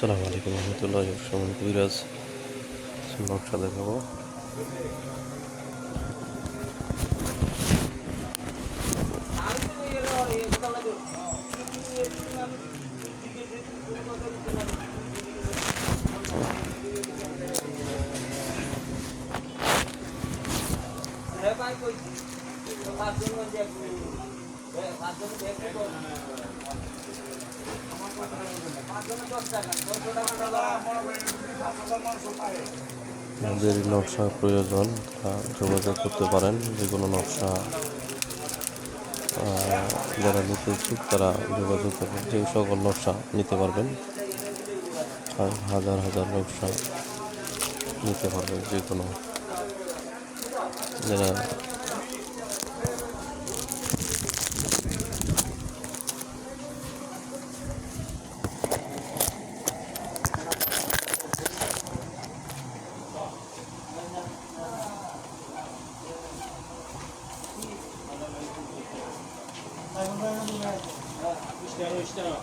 আসসালামু আলাইকুম রহমতুল্লাহ সম্মানিত বিরাজ নকশা দেখাবো। যাদের নকশা প্রয়োজন তারা যোগাযোগ করতে পারেন যে কোনো নকশা যারা নিতে ইচ্ছুক তারা যোগাযোগ করবেন, যে সকল নকশা নিতে পারবেন। হাজার হাজার নকশা নিতে পারবেন যে কোনো। যারা してやろうしてやろう。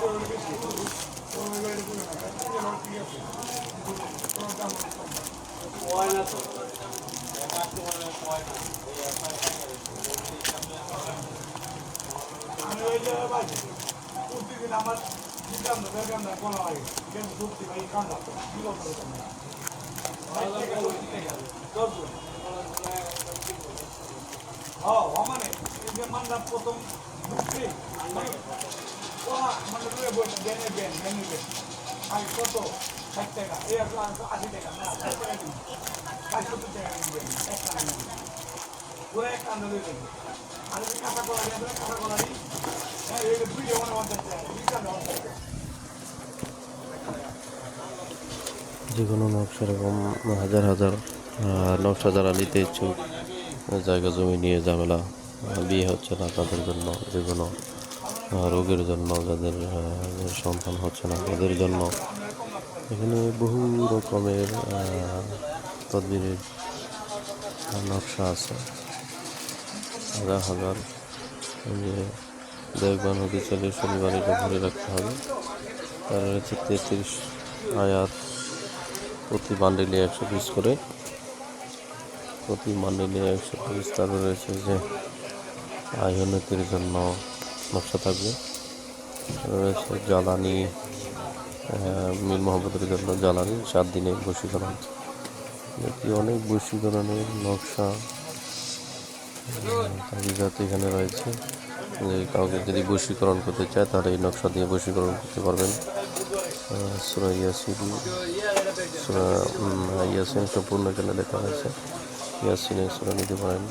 Thank you. মানে মান্দার প্রথম ঢুকছি মানে রুয়ে বসে জেনে দেন জেনে দেন আর কত ষাট টাকা এই আশি টাকা না ষাট টাকা দিন ষাট সত্তর টাকা দিবেন এক টাকা দিন পুরো এক কাঁচা কলা দেবেন কাঁচা কলা দিই যে কোনো নকশা এরকম হাজার হাজার নকশা যারা নিতে ইচ্ছুক, জায়গা, জমি নিয়ে ঝামেলা বিয়ে হচ্ছে না তাদের জন্য যে কোনো রোগের জন্য, যাদের সন্তান হচ্ছে না তাদের জন্য। এখানে বহু রকমের তদবিরের নকশা আছে। হাজার হাজার দেখবেন হতে চলে শনিবার এটা ভরে রাখতে হবে। তার রয়েছে তেত্রিশ আয়াত প্রতি বান্ডেলে একশো পিস করে প্রতি বান্ডেলে একশো পিস তারপরে রয়েছে যে আয় উন্নতির জন্য নকশা থাকবে। রয়েছে জ্বালানি মিল মোহাম্মদের জন্য জ্বালানি, সাত দিনে বশীকরণ। এটি অনেক বশীকরণের নকশা। তাবিজাত এখানে রয়েছে। কাউকে যদি বশীকরণ করতে চায়, তাহলে এই নকশা দিয়ে বশীকরণ করতে পারবেন। সুরা ইয়াসিন সুরা ইয়াসিন সম্পূর্ণ এখানে লেখা হয়েছে। ইয়াসিনে সুরা নিতে পারেন।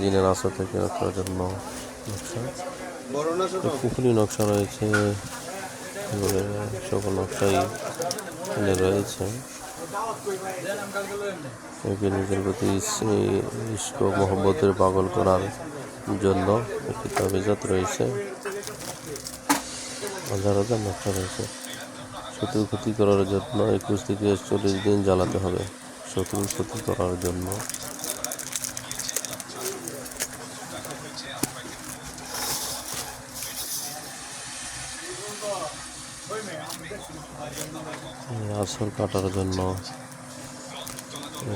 জিনের আশা থেকে রক্ষার জন্য নকশা। পুকুরি নকশা রয়েছে। সকল নকশাই রয়েছে। একে নিজের প্রতি ইস্ক মোহাম্মদের পাগল করার জন্য একটি তাবিজাত রয়েছে। হাজার হাজার নকশা রয়েছে। শত্রুর ক্ষতি করার জন্য একুশ থেকে চল্লিশ দিন জ্বালাতে হবে। শত্রুর ক্ষতি করার জন্য আসর কাটার জন্য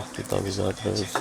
একটি তাবিজাত রয়েছে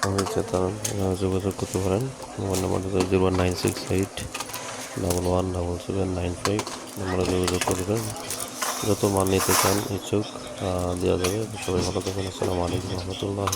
সঙ্গে তারা যোগাযোগ করতে পারেন। মোবাইল নাম্বারটা zero nine six eight double one double seven nine five. নাম্বারে যোগাযোগ করবেন যত মাল নিতে চান, ইচ্ছুক দেওয়া যাবে। সবাই ভালো থাকবেন। আসসালামু আলাইকুম রহমতুল্লাহ